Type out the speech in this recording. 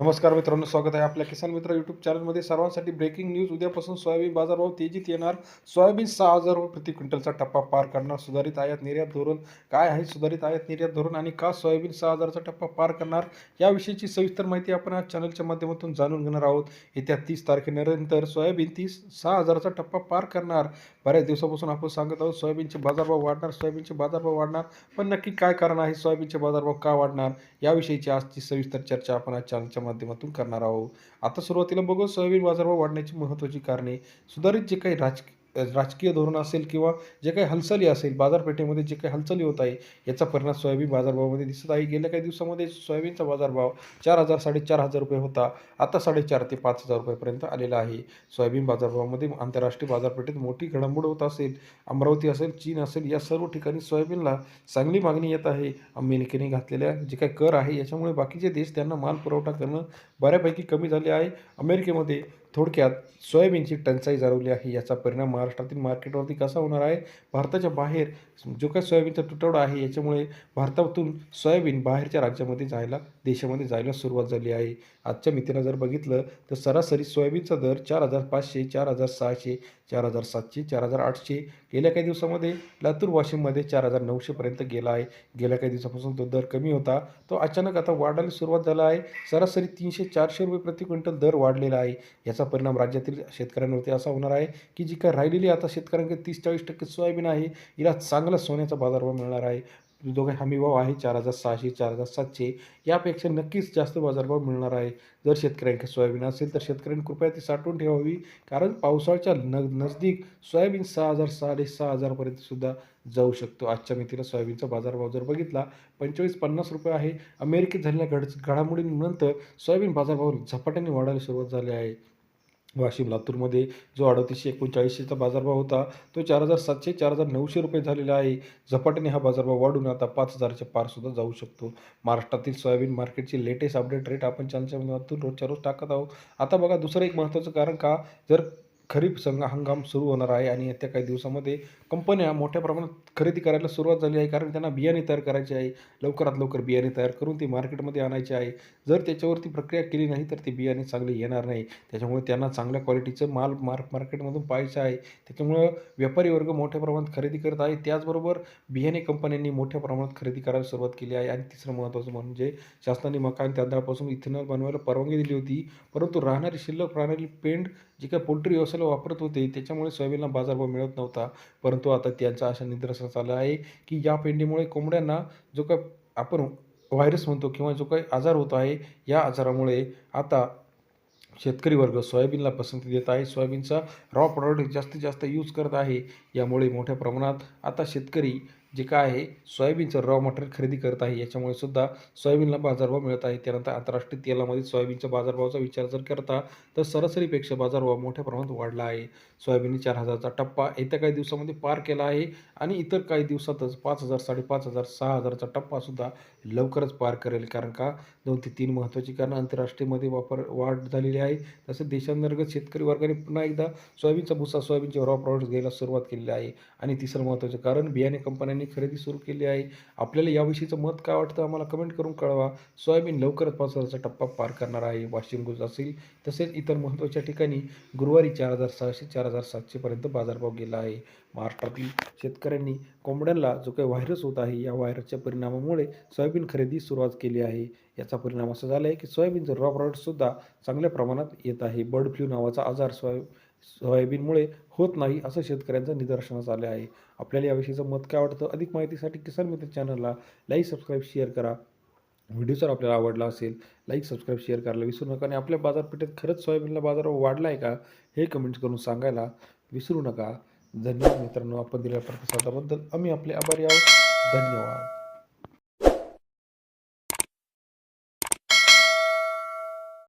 नमस्कार मित्रांनो स्वागत आहे आपल्या किसान मित्र यूट्यूब चॅनलमध्ये सर्वांसाठी ब्रेकिंग न्यूज उद्यापासून सोयाबीन बाजारभाव तेजीत येणार. सोयाबीन सहा हजार रुपये प्रति क्विंटलचा टप्पा पार करणार. सुधारित आयात निर्यात धोरण काय आहे? सुधारित आयात निर्यात धोरण आणि का सोयाबीन सहा हजारचा टप्पा पार करणार? याविषयीची सविस्तर माहिती आपण आज चॅनलच्या माध्यमातून जाणून घेणार आहोत. येत्या तीस तारखेनंतर सोयाबीन तीस सहा हजाराचा टप्पा पार करणार. बऱ्याच दिवसापासून आपण सांगत आहोत सोयाबीनचे बाजारभाव वाढणार सोयाबीनचे बाजारभाव वाढणार. पण नक्की काय कारण आहे? सोयाबीनचे बाजारभाव का वाढणार? याविषयीची आजची सविस्तर चर्चा आपण आज चॅनलच्या माध्यमातून करणार आहोत. आता सुरुवातीला बघू सोयाबीन बाजारभाव वाढण्याची महत्त्वाची कारणे. सुधारित जे काही राजकीय राजकीय धोरण असेल किंवा जे काही हालचाली असेल बाजारपेठेमध्ये जे काही हालचाली होत आहे याचा परिणाम सोयाबीन बाजारभावामध्ये दिसत आहे. गेल्या काही दिवसामध्ये सोयाबीनचा बाजारभाव चार हजार साडेचार हजार रुपये होता. आता साडेचार ते पाच हजार रुपयेपर्यंत आलेला आहे. सोयाबीन बाजारभावामध्ये आंतरराष्ट्रीय बाजारपेठेत मोठी घडामोड होत असेल अमरावती असेल चीन असेल या सर्व ठिकाणी सोयाबीनला चांगली मागणी येत आहे. अमेरिकेने घातलेल्या जे काही कर आहे याच्यामुळे बाकीचे देश त्यांना माल पुरवठा करणं बऱ्यापैकी कमी झाले आहे. अमेरिकेमध्ये थोडक्यात सोयाबीनची टंचाई जाणवली आहे. याचा परिणाम महाराष्ट्रातील मार्केटवरती कसा होणार आहे? भारताच्या बाहेर जो काही सोयाबीनचा तुटवडा आहे याच्यामुळे भारतातून सोयाबीन बाहेरच्या राज्यामध्ये जायला देशामध्ये जायला सुरुवात झाली आहे. आजच्या मितीनं जर बघितलं तर सरासरी सोयाबीनचा दर चार हजार पाचशे चार हजार सहाशे चार हजार सातशे चार हजार आठशे गेल्या काही दिवसामध्ये लातूर वाशिममध्ये चार हजार नऊशेपर्यंत गेला आहे. गेल्या काही दिवसापासून तो दर कमी होता. तो अचानक आता वाढायला सुरुवात झाला आहे. सरासरी तीनशे चारशे रुपये प्रति क्विंटल दर वाढलेला आहे. याचा परिणाम राज्यातील शेतकऱ्यांवरती असा होणार आहे की जी काय राहिलेली आता शेतकऱ्यांकडे तीस चाळीस टक्के सोयाबीन आहे हिला चांगला सोन्याचा बाजारभाव मिळणार आहे. जो काही हमीभाव आहे चार हजार सहाशे चार हजार सातशे यापेक्षा नक्कीच जास्त बाजारभाव मिळणार आहे. जर शेतकऱ्यांकडे सोयाबीन असेल तर शेतकऱ्यांनी कृपया ती साठवून ठेवावी कारण पावसाळ्याच्या न नजदीक सोयाबीन सहा हजार साडेसहा हजारपर्यंत सुद्धा जाऊ शकतो. आजच्या मितीला सोयाबीनचा बाजारभाव जर बघितला पंचेचाळीस पन्नास रुपये आहे. अमेरिकेत झालेल्या घड घडामोडींनंतर सोयाबीन बाजारभाव झपाट्याने वाढायला सुरुवात झाली आहे. वाशिम लातूरमध्ये जो अडतीसशे एकोणचाळीसशेचा बाजारभाव होता तो चार हजार सातशे चार हजार नऊशे रुपये झालेला आहे. झपाट्याने हा बाजारभाव वाढून आता पाच हजारच्या पारसुद्धा जाऊ शकतो. महाराष्ट्रातील सोयाबीन मार्केटची लेटेस्ट अपडेट रेट आपण चॅनलच्या माध्यमातून रोजच्या रोज टाकत आहोत. आता बघा दुसरं एक महत्त्वाचं कारण का? जर खरीप संघ हंगाम सुरू होणार आहे आणि येत्या काही दिवसामध्ये कंपन्या मोठ्या प्रमाणात खरेदी करायला सुरुवात झाली आहे. कारण त्यांना बियाणे तयार करायचे आहे. लवकरात लवकर बियाणे तयार करून ते मार्केटमध्ये आणायचे आहे. जर त्याच्यावरती प्रक्रिया केली नाही तर ते बियाणे चांगले येणार नाही. त्याच्यामुळे त्यांना चांगल्या क्वालिटीचं माल मार्क मार्केटमधून पाहायचं आहे. त्याच्यामुळं व्यापारी वर्ग मोठ्या प्रमाणात खरेदी करत आहे. त्याचबरोबर बियाणे कंपन्यांनी मोठ्या प्रमाणात खरेदी करायला सुरुवात केली आहे. आणि तिसरं महत्त्वाचं म्हणजे शासनाने मका आणि तांदळापासून इथेनॉल बनवायला परवानगी दिली होती. परंतु राहणारी शिल्लक राहणारी पेंड जी काही पोल्ट्री व्यवसायाला वापरत होते त्याच्यामुळे सोयाबीनला बाजारभाव मिळत नव्हता. परंतु आता त्यांचा अशा निदर्शनास आलं आहे की या पेंडीमुळे कोंबड्यांना जो काय आपण व्हायरस म्हणतो किंवा जो काही आजार होतो आहे या आजारामुळे आता शेतकरी वर्ग सोयाबीनला पसंती देत आहे. सोयाबीनचा रॉ प्रॉडक्ट जास्तीत जास्त यूज करत आहे. यामुळे मोठ्या प्रमाणात आता शेतकरी जे काय आहे सोयाबीनचं रॉ मटेरियल खरेदी करत आहे. याच्यामुळे सुद्धा सोयाबीनला बाजारभाव मिळत आहे. त्यानंतर आंतरराष्ट्रीय तेलामध्ये सोयाबीनच्या बाजारभावाचा विचार जर करता तर सरासरीपेक्षा बाजारभाव मोठ्या प्रमाणात वाढला आहे. सोयाबीनने चार हजारचा टप्पा येत्या काही दिवसामध्ये पार केला आहे आणि इतर काही दिवसातच पाच हजार साडेपाच हजार सहा हजारचा टप्पासुद्धा लवकरच पार करेल. कारण का? दोन ते तीन महत्त्वाची कारणं आंतरराष्ट्रीयमध्ये वापर वाढ झालेली आहे. तसेच देशांतर्गत शेतकरी वर्गाने पुन्हा एकदा सोयाबीनचा भुसा सोयाबीनचे रॉ प्रॉडक्ट्स घ्यायला सुरुवात केलेली आहे. आणि तिसरं महत्त्वाचं कारण बियाणे कंपन्यांनी खरेदी सुरू केली आहे. आपल्याला याविषयीचं मत काय वाटतं आम्हाला कमेंट करून कळवा. सोयाबीन लवकरच पाच हजारचा टप्पा पार करणार आहे. वाशिम गुज असेल तसेच इतर महत्त्वाच्या ठिकाणी गुरुवारी चार हजार सहाशे चार हजार सातशेपर्यंत बाजारभाव गेला आहे. महाराष्ट्रातील शेतकऱ्यांनी कोंबड्यांना जो काही व्हायरस होत आहे या व्हायरसच्या परिणामामुळे सोयाबीन खरेदी सुरुवात केली आहे. याचा परिणाम असा झाला आहे की सोयाबीनचं रॉ प्रॉडक्टसुद्धा चांगल्या प्रमाणात येत आहे बर्ड फ्लू नावाचा आजार सोया सोयाबीनमुळे होत नाही असं शेतकऱ्यांचं निदर्शनास आलं आहे. आपल्याला याविषयीचं मत काय वाटतं अधिक माहितीसाठी किसान मित्र चॅनलला लाईक सबस्क्राईब शेअर करा. व्हिडिओ जर आपल्याला आवडला असेल लाईक सबस्क्राईब शेअर करायला विसरू नका आणि आपल्या बाजारपेठेत खरंच सोयाबीनला बाजार वाढला आहे का हे कमेंट्स करून सांगायला विसरू नका. धन्यवाद मित्रांनो आपण दिलेल्या प्रतिसादाबद्दल आम्ही आपले आभारी आहोत. धन्यवाद.